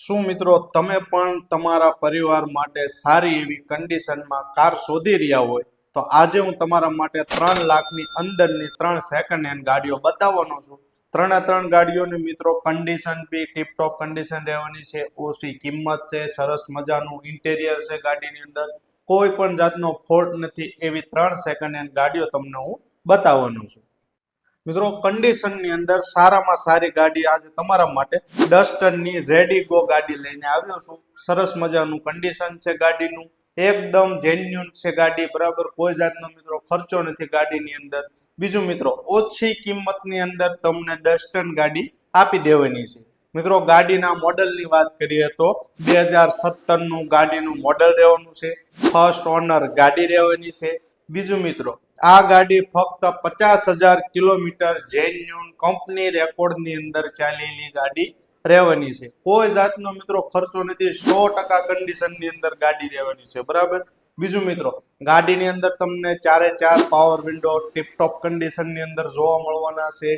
શું મિત્રો તમે પણ તમારા પરિવાર માટે સારી એવી કન્ડિશનમાં કાર શોધી રહ્યા હોય, તો આજે હું તમારા માટે ત્રણ લાખની અંદરની ત્રણ સેકન્ડ હેન્ડ ગાડીઓ બતાવવાનો છું. ત્રણે ત્રણ ગાડીઓની મિત્રો કન્ડિશન બી ટીપટોપ કન્ડિશન રહેવાની છે. ઓછી કિંમત છે, સરસ મજાનું ઇન્ટેરિયર છે ગાડીની અંદર. કોઈ પણ જાતનો ફોલ્ટ નથી એવી ત્રણ સેકન્ડ હેન્ડ ગાડીઓ તમને હું બતાવવાનો છું. મિત્રો કન્ડિશનની અંદર સારામાં સારી ગાડી આજે તમારા માટે ડસ્ટરની રેડી ગો ગાડી લઈને આવ્યો છું. સરસ મજાનું કન્ડિશન છે ગાડીનું. એકદમ જેન્યુન છે ગાડી, બરાબર? કોઈ જાતનો મિત્રો ખર્ચો નથી ગાડીની અંદર. બીજું મિત્રો, ઓછી કિંમતની અંદર તમને ડસ્ટન ગાડી આપી દેવાની છે. મિત્રો, ગાડીના મોડલની વાત કરીએ તો બે હજાર સત્તરનું ગાડીનું મોડલ રહેવાનું છે. ફર્સ્ટ ઓનર ગાડી રહેવાની છે. બીજું મિત્રો આ ગાડી ફક્ત પચાસ હજાર કિલોમીટર જેન્યુન કંપની રેકોર્ડની અંદર ચાલેલી ગાડી રહેવાની છે. કોઈ જાતનો મિત્રો ખર્ચો નથી, સો ટકા કન્ડિશનની અંદર ગાડી રહેવાની છે. બરાબર? બીજું મિત્રો, ગાડીની અંદર તમને ચારે ચાર પાવર વિન્ડો ટીપટોપ કન્ડિશનની અંદર જોવા મળવાના છે.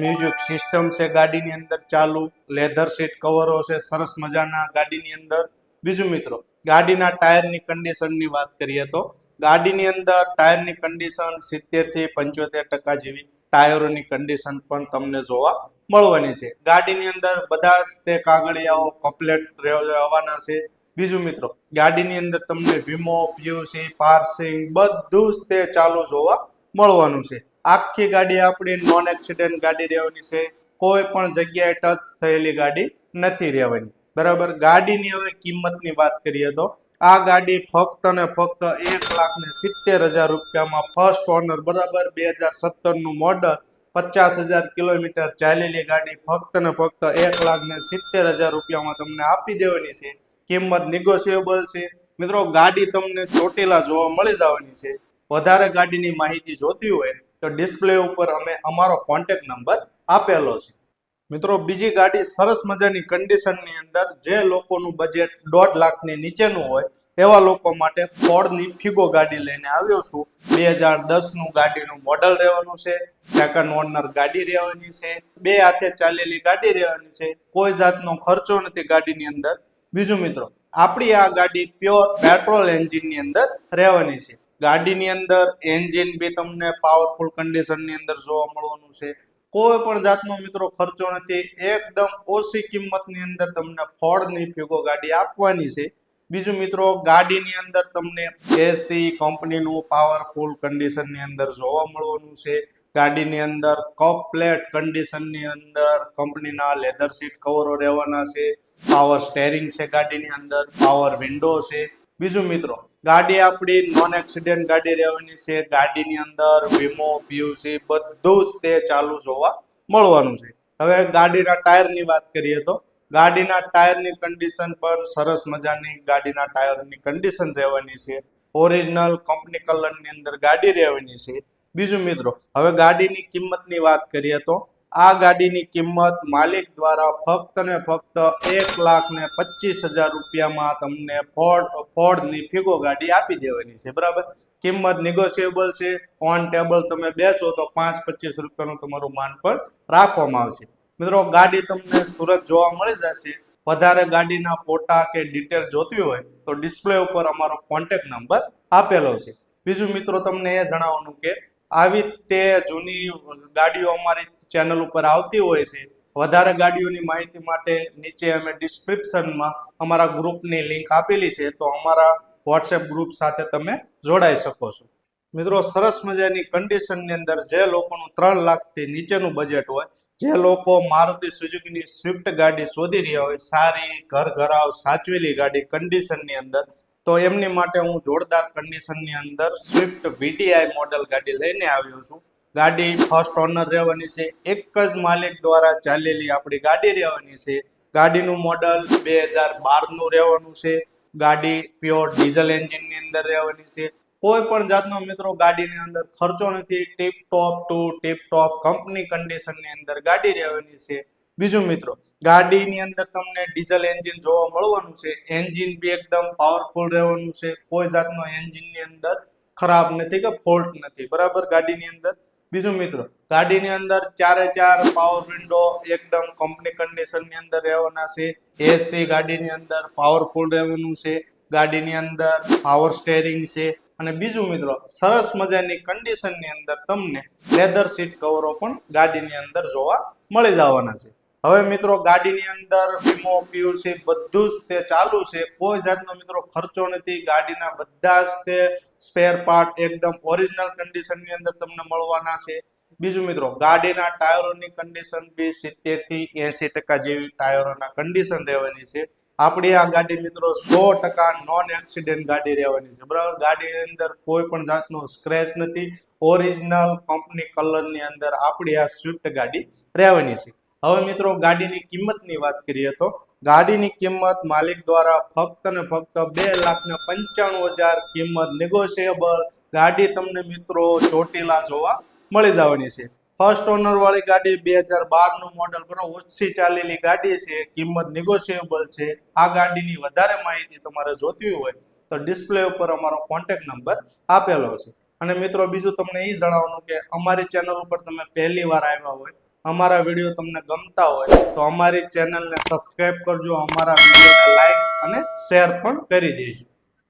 મ્યુઝિક સિસ્ટમ છે ગાડીની અંદર ચાલુ લેધર સીટ કવરો છે, સરસ મજાના ગાડીની અંદર. બીજું મિત્રો, ગાડીના ટાયરની કન્ડિશનની વાત કરીએ તો ગાડીની અંદર ટાયરની કન્ડિશન સિત્તેરથી પંચોતેર ટકા જેવી ટાયરોની કન્ડિશન પણ તમને જોવા મળવાની છે. ગાડીની અંદર બધા જ તે કાગળિયાઓ કમ્પ્લેટ રહેવાના છે. બીજું મિત્રો, ગાડીની અંદર તમને વીમો પીયુસી પાર્સિંગ બધું જ તે ચાલુ જોવા મળવાનું છે. આખી ગાડી આપણી નોન એક્સિડન્ટ ગાડી રહેવાની છે. કોઈ પણ જગ્યાએ ટચ થયેલી ગાડી નથી રહેવાની. બરાબર? ગાડીની હવે કિંમતની વાત કરીએ તો આ ગાડી ફક્ત ને ફક્ત એક લાખ ને સિત્તેર હજાર રૂપિયામાં ફર્સ્ટ ઓનર બરાબર? બે હજાર સત્તરનું મોડલ પચાસ હજાર કિલોમીટર ચાલેલી ગાડી ફક્ત ને ફક્ત એક લાખ ને સિત્તેર હજાર રૂપિયામાં તમને આપી દેવાની છે. કિંમત નિગોશિયેબલ છે. મિત્રો, ગાડી તમને ચોટીલા જોવા મળી જવાની છે. વધારે ગાડીની માહિતી જોતી હોય તો ડિસ્પ્લે ઉપર અમે અમારો કોન્ટેક્ટ નંબર આપેલો છે. મિત્રો, બીજી ગાડી સરસ મજાની કન્ડિશનની અંદર જે લોકોનું બજેટ દોઢ લાખની નીચેનું હોય, એવા લોકો માટે ફોર્ડની ફિગો ગાડી લઈને આવ્યો છું. બે હજાર દસનું ગાડીનું મોડલ રહેવાનું છે સેકન્ડ ઓનર ગાડી રહેવાની છે, બે હાથે ચાલેલી ગાડી રહેવાની છે. કોઈ જાતનો ખર્ચો નથી ગાડીની અંદર. બીજું મિત્રો, આપણી આ ગાડી પ્યોર પેટ્રોલ એન્જિનની અંદર રહેવાની છે. ગાડીની અંદર એન્જિન બી તમને પાવરફુલ કન્ડિશનની અંદર જોવા મળવાનું છે. કોઈ પણ જાતનો મિત્રો ખર્ચો નથી, એકદમ ઓછી કિંમતની અંદર તમને ફળની ફિગો ગાડી આપવાની છે. બીજું મિત્રો, ગાડીની અંદર તમને એસી કંપનીનું પાવરફુલ કન્ડિશનની અંદર જોવા મળવાનું છે. ગાડીની અંદર કપ પ્લેટ કન્ડિશનની અંદર કંપનીના લેધર સીટ કવરો રહેવાના છે. પાવર સ્ટેરિંગ છે ગાડીની અંદર પાવર વિન્ડો છે. બીજું મિત્રો ગાડી આપણી નોન એક્સિડન્ટ ગાડી રહેવાની છે. ગાડીની અંદર વીમો પીયુસી બધું જ તે ચાલુ જોવા મળવાનું છે. હવે ગાડીના ટાયરની વાત કરીએ તો, ગાડીના ટાયરની કન્ડિશન પણ સરસ મજાની ગાડીના ટાયરની કન્ડિશન રહેવાની છે. ઓરિજિનલ કંપની કલરની અંદર ગાડી રહેવાની છે. બીજું મિત્રો, હવે ગાડીની કિંમતની વાત કરીએ તો આ ગાડીની કિંમત માલિક દ્વારા ફક્ત ને ફક્ત એક લાખ ને પચીસ હજાર રૂપિયામાં તમને ફોર્ડ ફોર્ડની ફિગો ગાડી આપી દેવાની છે, બરાબર? કિંમત નિગોશિયેબલ છે ઓન ટેબલ તમે બેસો તો પાંચ પચીસ રૂપિયાનું તમારું માન પણ રાખવામાં આવશે. મિત્રો, ગાડી તમને સુરત જોવા મળી જશે. વધારે ગાડીના ફોટા કે ડિટેલ જોતી હોય તો ડિસ્પ્લે ઉપર અમારો કોન્ટેક્ટ નંબર આપેલો છે. બીજું મિત્રો, તમને એ જણાવવાનું કે આવી તે જૂની ગાડીઓ અમારી ચેનલ ઉપર આવતી હોય છે, વધારે ગાડીઓની માહિતી માટે નીચે અમે ડિસ્ક્રિપ્શનમાં અમારા ગ્રુપની લિંક આપેલી છે, તો અમારા વોટ્સએપ ગ્રુપ સાથે તમે જોડાઈ શકો છો. મિત્રો, સરસ મજાની કન્ડિશનની અંદર જે લોકોનું ત્રણ લાખથી નીચેનું બજેટ હોય, જે લોકો મારુતિ સુઝુકીની સ્વિફ્ટ ગાડી શોધી રહ્યા હોય, સારી ઘર ઘરાવ સાચવેલી ગાડી કન્ડિશનની અંદર, તો એમની માટે હું જોરદાર કન્ડિશનની અંદર સ્વિફ્ટ વીટીઆઈ મોડલ ગાડી લઈને આવ્યો છું. ગાડી ફર્સ્ટ ઓનર રહેવાની છે. એક જ માલિક દ્વારા ચાલેલી આપણી ગાડી રહેવાની છે. ગાડીનું મોડલ બે હજાર બારનું રહેવાનું છે. ગાડી પ્યોર ડીઝલ એન્જિનની અંદર રહેવાની છે. કોઈ પણ જાતનો મિત્રો ગાડીની અંદર ખર્ચો નથી. Tip top to tip top company કન્ડિશનની અંદર ગાડી રહેવાની છે. બીજું મિત્રો, ગાડીની અંદર તમને ડીઝલ એન્જિન જોવા મળવાનું છે. એન્જિન બી એકદમ પાવરફુલ રહેવાનું છે. કોઈ જાતનો એન્જિનની અંદર ખરાબ નથી કે ફોલ્ટ નથી. બરાબર? ગાડીની અંદર બીજું મિત્રો, ગાડીની અંદર ચારે ચાર પાવર વિન્ડો એકદમ કંપની કન્ડિશનની અંદર રહેવાના છે. એસી ગાડીની અંદર પાવરફુલ રહેવાનું છે. ગાડીની અંદર પાવર સ્ટેરિંગ છે. અને બીજું મિત્રો, સરસ મજાની કન્ડિશનની અંદર તમને લેધર સીટ કવરો પણ ગાડીની અંદર જોવા મળી જવાના છે. હવે મિત્રો, ગાડીની અંદર વીમો પીયુસી બધું જ તે ચાલુ છે. કોઈ જાતનો મિત્રો ખર્ચો નથી. ગાડીના બધા જ તે સ્પેર પાર્ટ એકદમ ઓરિજિનલ કન્ડિશનની અંદર તમને મળવાના છે. બીજું મિત્રો, ગાડીના ટાયરોની કન્ડિશન બી સિત્તેરથી એસી ટકા જેવી ટાયરોના કન્ડિશન રહેવાની છે. આપણી આ ગાડી મિત્રો સો ટકા નોન એક્સિડન્ટ ગાડી રહેવાની છે. બરાબર? ગાડીની અંદર કોઈ પણ જાતનો સ્ક્રેચ નથી. ઓરિજિનલ કંપની કલરની અંદર આપણી આ સ્વિફ્ટ ગાડી રહેવાની છે. હવે મિત્રો ગાડીની કિંમતની વાત કરીએ તો ગાડીની કિંમત માલિક દ્વારા ફક્ત ને ફક્ત બે લાખ ને પંચાણું હજાર કિંમત નેગોશિયેબલ ગાડી તમને મિત્રો ચોટીલા જોવા મળી જવાની છે. ફર્સ્ટ ઓનર વાળી ગાડી બે હજાર બારનું મોડલ બરાબર ઓછી ચાલેલી ગાડી છે, કિંમત નેગોશિયેબલ છે. આ ગાડીની વધારે માહિતી તમારે જોતી હોય તો ડિસ્પ્લે ઉપર અમારો કોન્ટેક્ટ નંબર આપેલો છે. અને મિત્રો બીજું તમને એ જણાવવાનું કે અમારી ચેનલ ઉપર તમે પહેલી વાર આવ્યા હોય અમારા વીડિયો તમને ગમતા હોય તો અમારી ચેનલને સબસ્ક્રાઇબ કરજો, અમારા વિડીયોને લાઈક અને શેર પણ કરી દેજો.